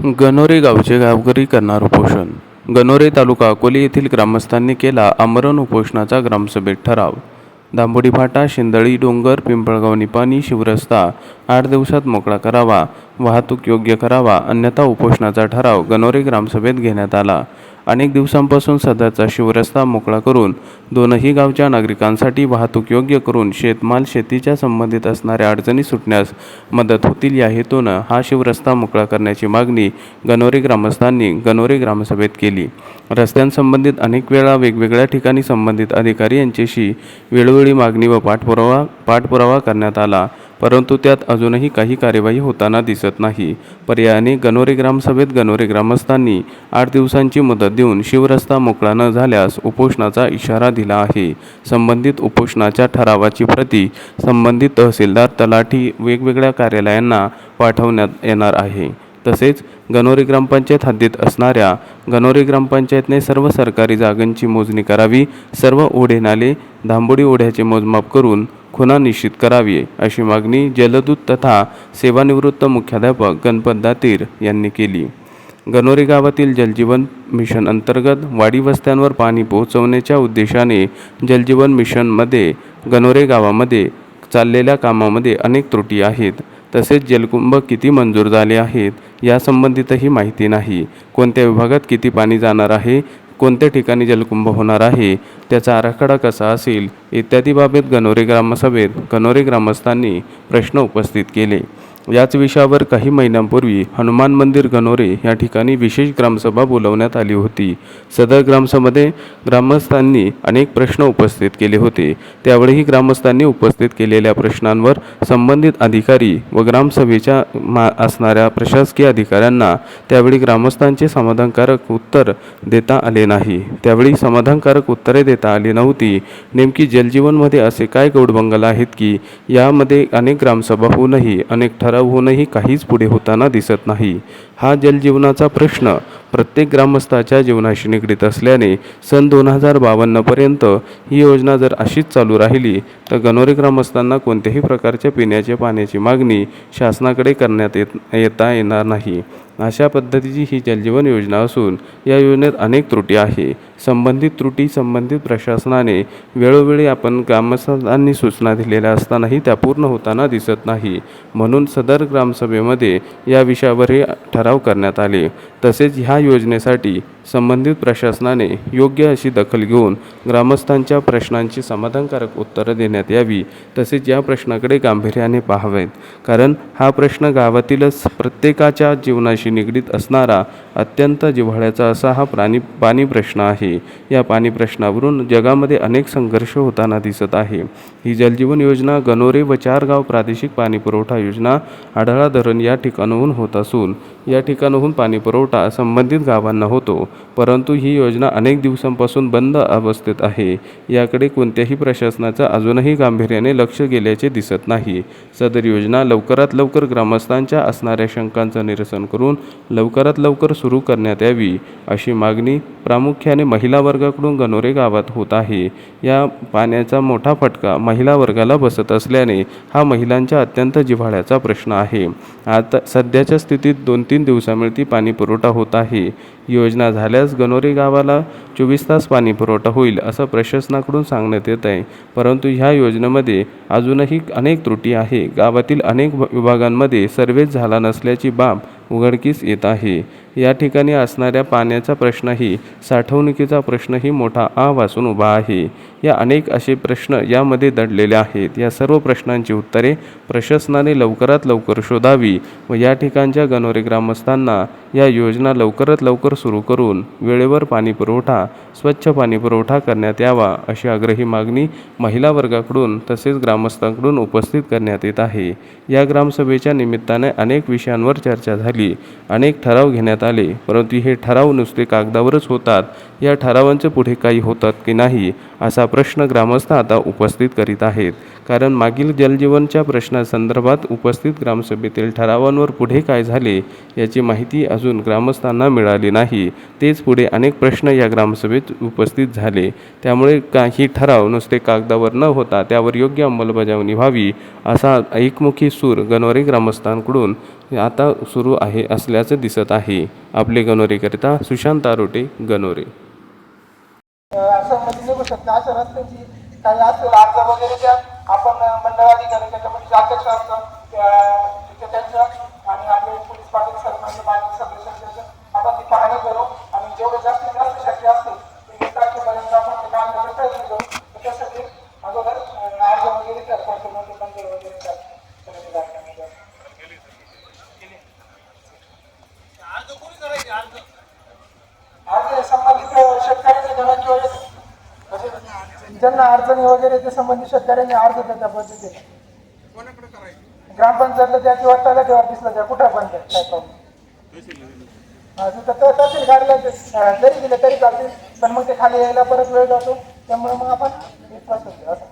गणोरे गावचे गावकरी करणार उपोषण. गणोरे तालुका अकोले येथील ग्रामस्थांनी केला आमरण उपोषणाचा ग्रामसभेत ठराव. दांबोडी फाटा शिंदळी डोंगर पिंपळगाव निपाणी शिवरस्ता आठ दिवसात मोकळा करावा वाहतूक योग्य करावा अन्यथा उपोषणाचा ठराव गणोरे ग्रामसभेत घेण्यात आला. अनेक दिवसांपासून सध्याचा शिवरस्ता मोकळा करून दोनही गावच्या नागरिकांसाठी वाहतूक योग्य करून शेतमाल शेतीच्या संबंधित असणाऱ्या अडचणी सुटण्यास मदत होतील या हेतूनं हा शिवरस्ता मोकळा करण्याची मागणी गणोरे ग्रामस्थांनी गणोरे ग्रामसभेत केली. रस्त्यांसंबंधित अनेक वेळा वेगवेगळ्या ठिकाणी संबंधित अधिकारी यांच्याशी वेळोवेळी मागणी व पाठपुरावा पाठपुरावा करण्यात आला. परंतु त्यात अजूनही काही कार्यवाही होताना दिसत नाही. पर्यायाने गणोरे ग्रामसभेत गणोरे ग्रामस्थांनी आठ दिवसांची मदत देऊन शिवरस्ता मोकळा न झाल्यास उपोषणाचा इशारा दिला आहे. संबंधित उपोषणाच्या ठरावाची प्रती संबंधित तहसीलदार तलाठी वेगवेगळ्या कार्यालयांना पाठवण्यात येणार आहे. तसेच गणोरी ग्रामपंचायत हद्दीत असणाऱ्या गणोरी ग्रामपंचायतने सर्व सरकारी जागांची मोजणी करावी सर्व ओढे नाले धांबोडी ओढ्याचे मोजमाप करून खुणा निश्चित करावी अशी मागणी जलदूत तथा सेवानिवृत्त मुख्याध्यापक गणपत दातीर यांनी केली. गणोरी गावातील जलजीवन मिशन अंतर्गत वाडी वस्त्यांवर पाणी पोहोचवण्याच्या उद्देशाने जलजीवन मिशनमध्ये गणोरे गावामध्ये चाललेल्या कामामध्ये अनेक त्रुटी आहेत. तसेच जलकुंभ किती मंजूर झाले आहेत यासंबंधितही माहिती नाही. कोणत्या विभागात किती पाणी जाणार आहे कोणत्या ठिकाणी जलकुंभ होणार आहे त्याचा आराखडा कसा असेल इत्यादी बाबत गणोरे ग्रामसभेत गणोरे ग्रामस्थांनी प्रश्न उपस्थित केले. याच विषयावर काही महिन्यांपूर्वी हनुमान मंदिर गणोरे या ठिकाणी विशेष ग्रामसभा बोलवण्यात आली होती. सदर ग्रामसभेमध्ये ग्रामस्थांनी अनेक प्रश्न उपस्थित केले होते. त्यावेळीही ग्रामस्थांनी उपस्थित केलेल्या प्रश्नांवर संबंधित अधिकारी व ग्रामसभेच्या मा असणाऱ्या प्रशासकीय अधिकाऱ्यांना त्यावेळी ग्रामस्थांचे समाधानकारक उत्तर देता आले नाही. त्यावेळी समाधानकारक उत्तरे देता आली नव्हती. नेमकी जलजीवनमध्ये असे काय गौडबंगल आहेत की यामध्ये अनेक ग्रामसभा होऊनही अनेक ठर ठराव होऊनही काहीच पुढे होताना दिसत नाही. हा जलजीवनाचा प्रश्न प्रत्येक ग्रामस्थाच्या जीवनाशी निगडीत असल्याने सन दोन हजार बावन्नपर्यंत ही योजना जर अशीच चालू राहिली तर गणोरे ग्रामस्थांना कोणत्याही प्रकारच्या पिण्याच्या पाण्याची मागणी शासनाकडे करण्यात येत येता येणार नाही. अशा पद्धतीची ही जलजीवन योजना असून या योजनेत अनेक त्रुटी आहे. संबंधित त्रुटी संबंधित प्रशासनाने वेळोवेळी आपण ग्रामस्थांनी सूचना दिलेल्या असतानाही त्या पूर्ण होताना दिसत नाही. म्हणून सदर ग्रामसभेमध्ये या विषयावरही ठराव करण्यात आले. तसेच ह्या योजनेसाठी संबंधित प्रशासनाने योग्य अशी दखल घेऊन ग्रामस्थांच्या प्रश्नांची समाधानकारक उत्तरं देण्यात यावी तसेच या प्रश्नाकडे गांभीर्याने पाहावेत. कारण हा प्रश्न गावातीलच प्रत्येकाच्या जीवनाशी निगडीत असणारा अत्यंत जिव्हाळ्याचा असा हा प्राणी पाणी प्रश्न आहे. या पाणी प्रश्नावरून जगामध्ये अनेक संघर्ष होताना दिसत आहे. ही जलजीवन योजना गणोरे व चार गाव प्रादेशिक पाणी पुरवठा योजना आढळा धरण या ठिकाणाहून होत असून या ठिकाणाहून पाणी पुरवठा संबंधित गावांना होतो. परंतु ही योजना अनेक दिवसांपासून बंद अवस्थेत आहे. याकडे कोणत्याही प्रशासनाचं अजूनही गांभीर्याने लक्ष गेल्याचे दिसत नाही. सदर योजना लवकरात लवकर ग्रामस्थांच्या असणाऱ्या शंकांचं निरसन करून लवकरात लवकर सुरू करण्यात यावी अशी मागणी प्रामुख्याने महिला वर्गाकडून गणोरे गावात होत आहे. या पाण्याचा मोठा फटका महिला वर्गाला बसत असल्याने हा महिलांच्या अत्यंत जिव्हाळ्याचा प्रश्न आहे. आता सध्याच्या स्थितीत दोन तीन दिवसामिळती पाणी पुरवठा होत आहे. योजना झाल्यास गणोरे गावाला चोवीस तास पाणी पुरवठा होईल असं प्रशासनाकडून सांगण्यात येत आहे. परंतु ह्या योजनेमध्ये अजूनही अनेक त्रुटी आहे. गावातील अनेक विभागांमध्ये सर्वेच झाला नसल्याची बाब उघडकीस येत आहे. या ठिकाणी असणाऱ्या पाण्याचा प्रश्नही साठवणुकीचा प्रश्नही मोठा आ वाचून उभा आहे. या अनेक असे प्रश्न यामध्ये दडलेले आहेत. या सर्व प्रश्नांची उत्तरे प्रशासनाने लवकरात लवकर शोधावी व या ठिकाणच्या गणोरे ग्रामस्थांना या योजना लवकरात लवकर सुरू करून वेळेवर पाणीपुरवठा स्वच्छ पाणीपुरवठा करण्यात यावा अशी आग्रही मागणी महिला वर्गाकडून तसेच ग्रामस्थांकडून उपस्थित करण्यात येत आहे. या ग्रामसभेच्या निमित्ताने अनेक विषयांवर चर्चा झाली. अनेक ठराव घेण्यात आले. परंतु हे ठराव नुसते कागदावरच होतात. या ठरावांचे पुढे काही होतात की नाही असा प्रश्न ग्रामस्थ आता उपस्थित करीत आहेत. कारण मागील जलजीवनच्या प्रश्नासंदर्भात उपस्थित ग्रामसभेतील ठरावांवर पुढे काय झाले याची माहिती अजून ग्रामस्थांना मिळाली नाही. तेच पुढे अनेक प्रश्न या ग्रामसभेत उपस्थित झाले. त्यामुळे काही ठराव नुसते कागदावर न होता त्यावर योग्य अंमलबजावणी व्हावी असा एकमुखी सूर गणोरे ग्रामस्थांकडून आता सुरू आहे असल्याचं दिसत आहे. आपले गणोरेकरिता सुशांत आरोटे गणोरे. असं काही असेल अर्ज वगैरे द्या. आपण मंडळाधिकारी त्याच्यामध्ये जे अध्यक्ष असतं त्या- तिथे त्यांच्या आणि आपले पोलीस पाटील सरपंच बाकी सदस्य त्यांचं आपण ती पाहणी करू आणि जेवढं जास्तीत जास्त शक्य असतील ते वीस तारखेपर्यंत आपण ते काम करायला प्रयत्न करू तर त्यासाठी अगोदर अं, अर्ज वगैरे त्या पंचमध्ये मंदिर वगैरे त्या समिती कार्यक्रमामध्ये. अर्ज संबंधित शेतकऱ्यांनी जमा किंवा म्हणजे ज्यांना अडचणी वगैरे ते संबंधित शेतकऱ्यांनी अर्ज त्या पद्धतीने. ग्रामपंचायतला द्या किंवा तलाठी ऑफिसला द्या कुठं पण द्या काय प्रॉब्लेम हा तिथं त- तहसील कार्यालयात जरी दिले तरी चालतील पण मग ते खाली यायला परत वेळ जातो त्यामुळे मग आपण होते असं.